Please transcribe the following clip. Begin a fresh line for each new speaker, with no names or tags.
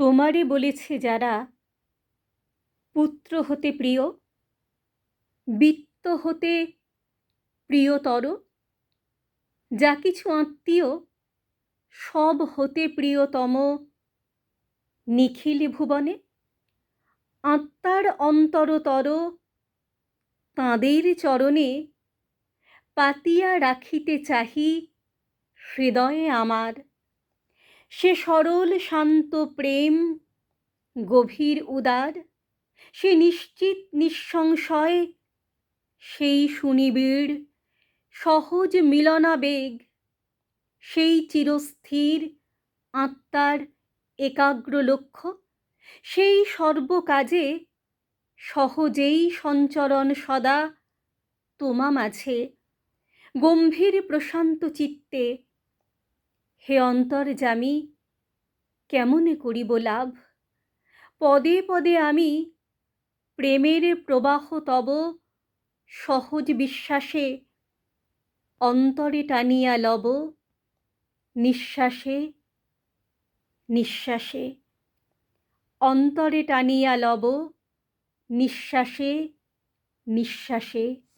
তোমারে বলেছে যারা পুত্র হতে প্রিয়, বিত্ত হতে প্রিয়তর, যা কিছু আত্মীয় সব হতে প্রিয়তম নিখিল ভুবনে, আত্মার অন্তরতর তাঁদের চরণে পাতিয়া রাখিতে চাহি হৃদয়ে আমার। সে সরল, শান্ত প্রেম, গভীর উদার, সে নিশ্চিত নিঃসংশয়, সেই সুনিবিড়, সহজ মিলনাবেগ, সেই চিরস্থির আত্মার একাগ্র লক্ষ্য, সেই সর্বকাজে সহজেই সঞ্চরণ সদা তোমা মাঝে। গম্ভীর প্রশান্ত চিত্তে হে অন্তর্যামী কেমনে করিব লাভ? পদে পদে আমি প্রেমের প্রবাহ তব সহজ বিশ্বাসে অন্তরে টানিয়া লব, নিঃশ্বাসে নিঃশ্বাসে। অন্তরে টানিয়া লব, নিঃশ্বাসে নিঃশ্বাসে।